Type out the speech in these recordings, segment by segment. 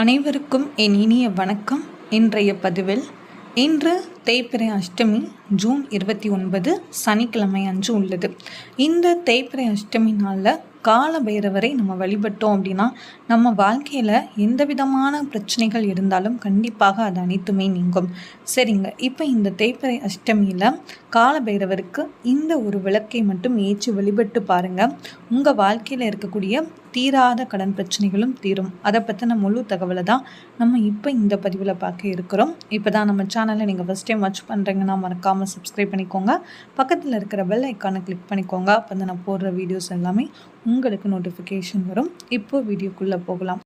அனைவருக்கும் என் இனிய வணக்கம். இன்றைய பதிவில் இன்று தேய்பிறை அஷ்டமி ஜூன் இருபத்தி ஒன்பது சனிக்கிழமை அன்று உள்ளது. இந்த தேய்பிறை அஷ்டமி நாளில் கால பைரவரை நம்ம வழிபட்டோம் அப்படின்னா நம்ம வாழ்க்கையில் எந்த விதமான பிரச்சனைகள் இருந்தாலும் கண்டிப்பாக அது அனைத்துமே நீங்கும். சரிங்க. இப்போ இந்த தேய்பிறை அஷ்டமியில் கால பைரவருக்கு இந்த ஒரு விளக்கை மட்டும் ஏற்றி வழிபட்டு பாருங்கள் உங்கள் வாழ்க்கையில் இருக்கக்கூடிய தீராத கடன் பிரச்சனைகளும் தீரும். அதை பற்றின முழு தகவலை தான் நம்ம இப்போ இந்த பதிவில் பார்க்க இருக்கிறோம். இப்போ தான் நம்ம சேனலை நீங்கள் ஃபஸ்ட் டைம் வாட்ச் பண்ணுறீங்கன்னா மறக்காமல் சப்ஸ்கிரைப் பண்ணிக்கோங்க. பக்கத்தில் இருக்கிற பெல் ஐக்கானை கிளிக் பண்ணிக்கோங்க. அப்போ நான் போடுற வீடியோஸ் எல்லாமே உங்களுக்கு நோட்டிஃபிகேஷன் வரும். இப்போ வீடியோக்குள்ளே போகலாம்.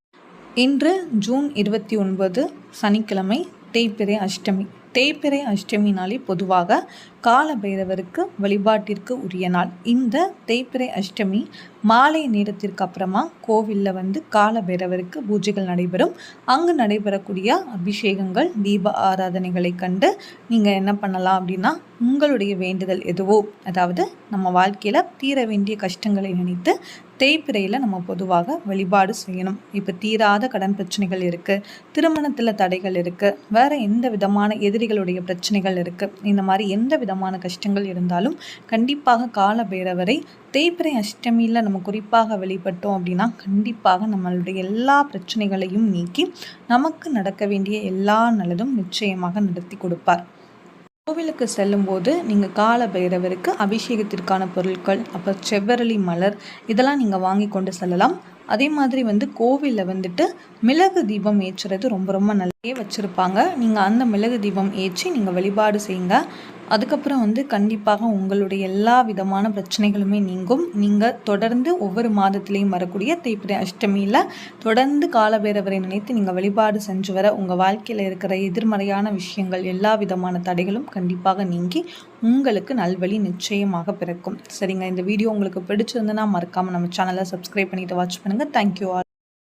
இன்று ஜூன் இருபத்தி ஒன்பது சனிக்கிழமை தேய்பிறை அஷ்டமி. தேய்பிறை அஷ்டமினாலே பொதுவாக கால பைரவருக்கு வழிபாட்டிற்கு உரிய நாள். இந்த தேய்பிறை அஷ்டமி மாலை நேரத்திற்கு அப்புறமா கோவிலில் வந்து கால பைரவருக்கு பூஜைகள் நடைபெறும். அங்கு நடைபெறக்கூடிய அபிஷேகங்கள் தீப ஆராதனைகளை கண்டு நீங்கள் என்ன பண்ணலாம் அப்படின்னா உங்களுடைய வேண்டுதல் எதுவோ அதாவது நம்ம வாழ்க்கையில் தீர வேண்டிய கஷ்டங்களை நினைத்து தேய்பிறையில் நம்ம பொதுவாக வழிபாடு செய்யணும். இப்போ தீராத கடன் பிரச்சனைகள் இருக்குது திருமணத்தில் தடைகள் இருக்குது வேறு எந்த விதமான எதிரிகளுடைய பிரச்சனைகள் இருக்குது இந்த மாதிரி எந்த விதமான கஷ்டங்கள் இருந்தாலும் கண்டிப்பாக கால பேரவரை தேய்பிறை அஷ்டமியில் நம்ம குறிப்பாக வெளிப்பட்டோம் அப்படின்னா கண்டிப்பாக நம்மளுடைய எல்லா பிரச்சனைகளையும் நீக்கி நமக்கு நடக்க வேண்டிய எல்லா நல்லதும் நிச்சயமாக நடத்தி கொடுப்பார். கோவிலுக்கு செல்லும்போது நீங்கள் கால பைரவருக்கு அபிஷேகத்திற்கான பொருட்கள் அப்போ செவ்வரளி மலர் இதெல்லாம் நீங்கள் வாங்கி கொண்டு செல்லலாம். அதே மாதிரி வந்து கோவிலில் வந்துட்டு மிளகு தீபம் ஏற்றுறது ரொம்ப ரொம்ப நல்லே வச்சுருப்பாங்க. நீங்கள் அந்த மிளகு தீபம் ஏற்றி நீங்கள் வழிபாடு செய்யுங்க. அதுக்கப்புறம் வந்து கண்டிப்பாக உங்களுடைய எல்லா விதமான பிரச்சனைகளுமே நீங்கும். நீங்கள் தொடர்ந்து ஒவ்வொரு மாதத்துலேயும் வரக்கூடிய தேய்பிரை அஷ்டமியில் தொடர்ந்து காலபேரவரை நினைத்து நீங்கள் வழிபாடு செஞ்சு வர உங்கள் வாழ்க்கையில் இருக்கிற எதிர்மறையான விஷயங்கள் எல்லா விதமான தடைகளும் கண்டிப்பாக நீங்கி உங்களுக்கு நல்வழி நிச்சயமாக பிறக்கும். சரிங்க இந்த வீடியோ உங்களுக்கு பிடிச்சிருந்துன்னா மறக்காமல் நம்ம சேனலை சப்ஸ்கிரைப் பண்ணிவிட்டு வாட்ச் பண்ணுங்கள் தேங்க்யூ ஆல்